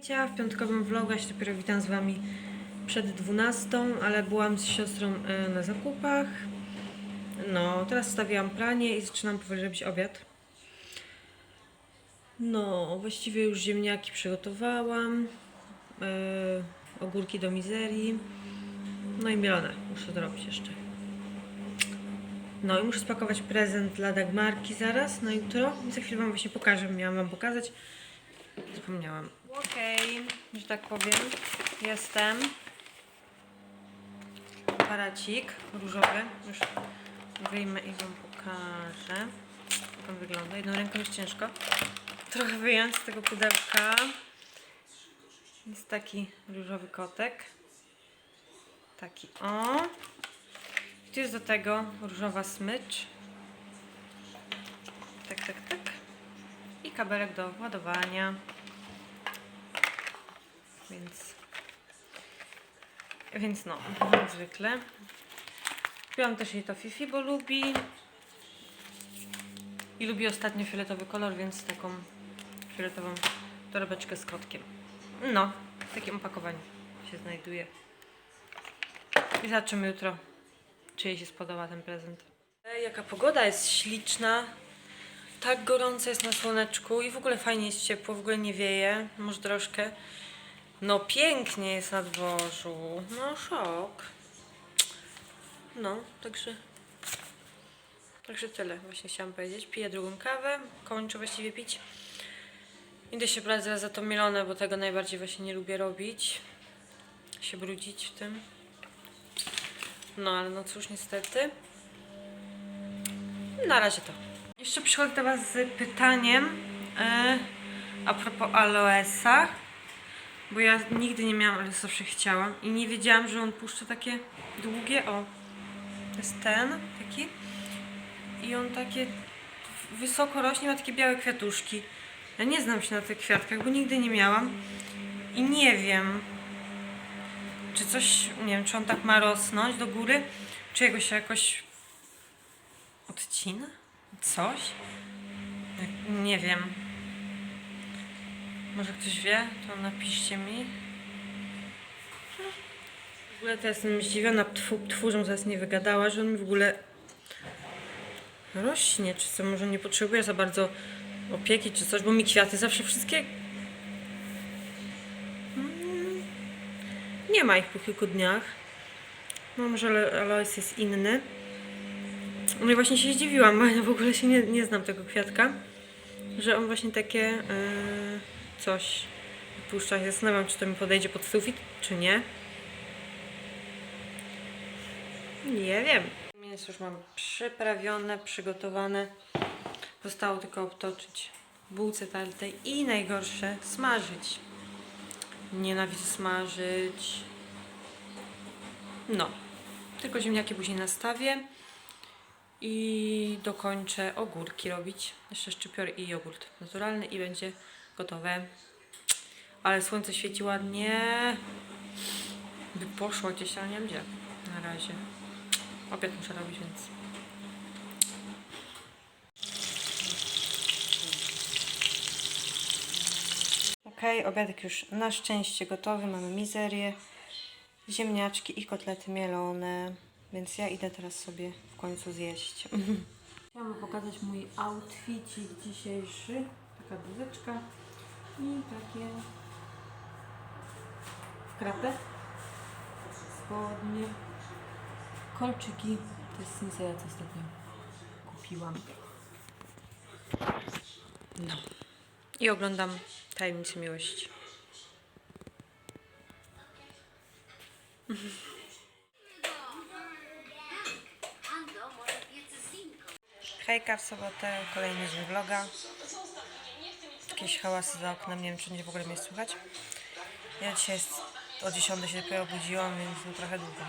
W piątkowym vlogu, ja się dopiero witam z Wami przed 12, ale byłam z siostrą e, na zakupach. No, teraz stawiałam pranie i zaczynam powoli robić obiad. No, właściwie już ziemniaki przygotowałam, e, ogórki do mizerii, no i mielone, muszę zrobić jeszcze. No i muszę spakować prezent dla Dagmarki zaraz, na jutro. Za chwilę Wam właśnie pokażę, miałam Wam pokazać. Zapomniałam. Okej, że tak powiem, jestem. Aparacik różowy. Już wyjmę i Wam pokażę. Jak on wygląda. Jedną ręką jest ciężko. Trochę wyjąć z tego pudełka. Jest taki różowy kotek. Taki o. I tu jest do tego różowa smycz. Tak, tak, tak. I kabelek do ładowania. Więc. Więc no, jak zwykle. Kupiłam też jej to Fifi, bo lubi. I lubi ostatnio fioletowy kolor, więc taką fioletową torebeczkę z kotkiem. No, w takim opakowaniu się znajduje. I zobaczymy jutro, czy jej się spodoba ten prezent. Jaka pogoda jest śliczna. Tak gorąco jest na słoneczku i w ogóle fajnie jest ciepło, w ogóle nie wieje, może troszkę. No pięknie jest na dworzu. No szok. No, także Także tyle właśnie chciałam powiedzieć. Piję drugą kawę, kończę właściwie pić. Idę się brać za to mielone, bo tego najbardziej właśnie nie lubię robić. Się brudzić w tym. No ale no cóż, niestety. Na razie to. Jeszcze przychodzę do Was z pytaniem e, a propos aloesa. Bo ja nigdy nie miałam, ale zawsze chciałam. I nie wiedziałam, że on puszcza takie długie. O, jest ten taki. I on takie wysoko rośnie, ma takie białe kwiatuszki. Ja nie znam się na tych kwiatkach, bo nigdy nie miałam. I nie wiem, czy coś, nie wiem, czy on tak ma rosnąć do góry, czy jego się jakoś odcina? Coś? Nie wiem. Może ktoś wie? To napiszcie mi. W ogóle to jestem zdziwiona twu, twórzą, zaraz nie wygadała, że on mi w ogóle rośnie, czy co, może nie potrzebuje za bardzo opieki, czy coś, bo mi kwiaty zawsze wszystkie... Mm, Nie ma ich po kilku dniach. No może alo- aloes jest inny. No i właśnie się zdziwiłam, bo ja w ogóle się nie, nie znam tego kwiatka, że on właśnie takie yy, coś puszcza. Ja Zastanawiam, czy to mi podejdzie pod sufit, czy nie. Nie wiem. Mięso już mam przyprawione, przygotowane. Zostało tylko obtoczyć bułce tartej i najgorsze smażyć. Nienawidzę smażyć. No. Tylko ziemniaki później nastawię i dokończę ogórki robić. Jeszcze szczypior i jogurt naturalny i będzie gotowe. Ale słońce świeci ładnie. By poszło gdzieś, ale nie wiem gdzie. Na razie. Obiad muszę robić, więc. Okej, obiadek już na szczęście gotowy. Mamy mizerię, ziemniaczki i kotlety mielone. Więc ja idę teraz sobie w końcu zjeść. Chciałam pokazać mój outfit dzisiejszy. Taka bluzeczka i takie krapę, spodnie, kolczyki. To jest Sinseya, co ostatnio kupiłam. No. I oglądam Tajemnice Miłości. Hejka w sobotę, kolejny dzień vloga. Jakieś hałasy za oknem, nie wiem czy nie w ogóle mnie słychać. Ja dzisiaj jest, o 10 się dopiero obudziłam, więc no trochę długo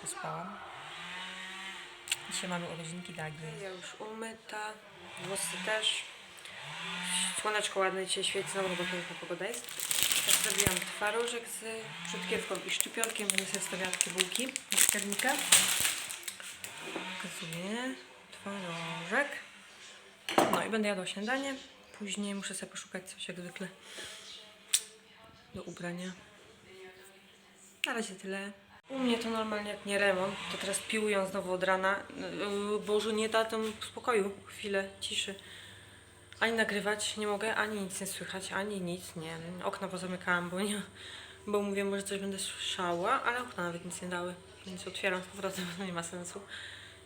pospałam. Dzisiaj mamy urodzinki Dagi. Ja już umyta, włosy też. Słoneczko ładne dzisiaj świeci, znowu bo piękna pogoda jest. Też zrobiłam twarożek z przodkiewką i szczypiorkiem, będę sobie wstawiała takie bułki do skarbnika. Pokazuję twarożek. No i będę jadła śniadanie. Później muszę sobie poszukać coś jak zwykle do ubrania. Na razie tyle. U mnie to normalnie jak nie remont, to teraz piłują znowu od rana. Bożu nie da tam spokoju, chwilę ciszy. Ani nagrywać nie mogę, ani nic nie słychać, ani nic, nie. Okna pozamykałam, bo nie, bo mówię, może coś będę słyszała, ale okna nawet nic nie dały. Więc otwieram z powrotem, no nie ma sensu.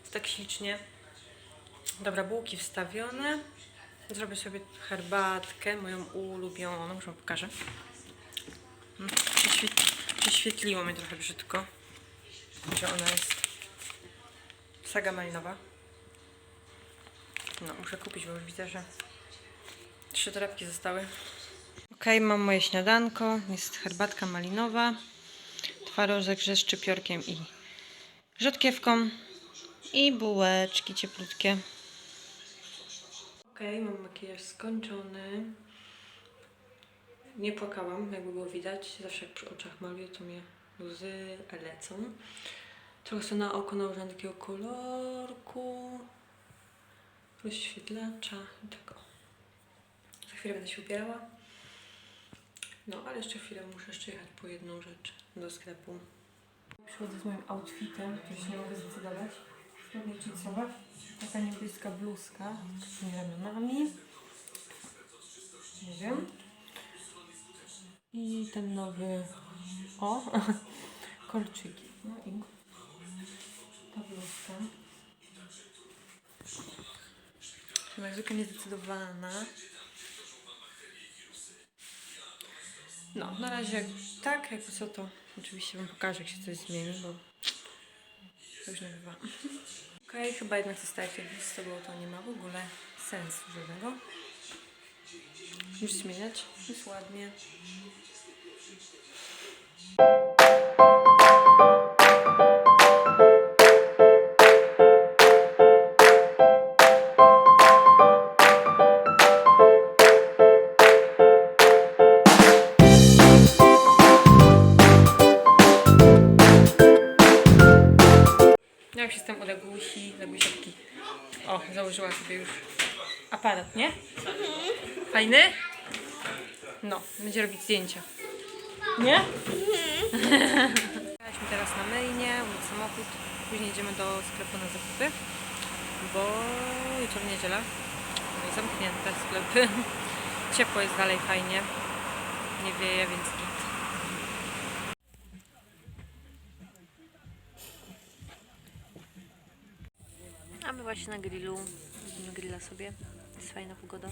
Jest tak ślicznie. Dobra, bułki wstawione. Zrobię sobie herbatkę, moją ulubioną, już wam pokażę. Mm, przeświet- Prześwietliło mnie trochę brzydko, że ona jest saga malinowa. No, muszę kupić, bo już widzę, że trzy torebki zostały. Okej, mam moje śniadanko. Jest herbatka malinowa, twarożek ze szczypiorkiem i rzodkiewką i bułeczki cieplutkie. Okej, mam makijaż skończony. Nie płakałam, jakby było widać. Zawsze jak przy oczach maluję, to mnie łzy lecą. Trochę sobie na oko nałożyłam takiego kolorku, rozświetlacza i tego. Za chwilę będę się ubierała. No, ale jeszcze chwilę muszę jeszcze jechać po jedną rzecz do sklepu. Przychodzę z moim outfitem, który się nie mogę zdecydować. Spodnie jeansowe, taka niebieska bluzka z takimi ramionami. Nie wiem. I ten nowy, o, kolczyki. No i ta bluzka. Chyba jak zwykle niezdecydowana. No, na razie tak, jakby co to oczywiście Wam pokażę, jak się coś zmieni, bo to już nie bywa. Okej, chyba jednak zostaje jak z tobą to nie ma w ogóle sensu żadnego. Już zmieniać, jest ładnie. Ja już jestem u Legusi. Legusia taki... O, założyła sobie już aparat, nie? Fajny? No, będzie robić zdjęcia. Nie? Jechaliśmy teraz na myjnie, umyć samochód. Później idziemy do sklepu na zakupy, bo jutro niedziela. No i zamknięte sklepy. Ciepło jest dalej fajnie. Nie wieje, więc właśnie na grillu. Grilla sobie. Jest fajna pogoda.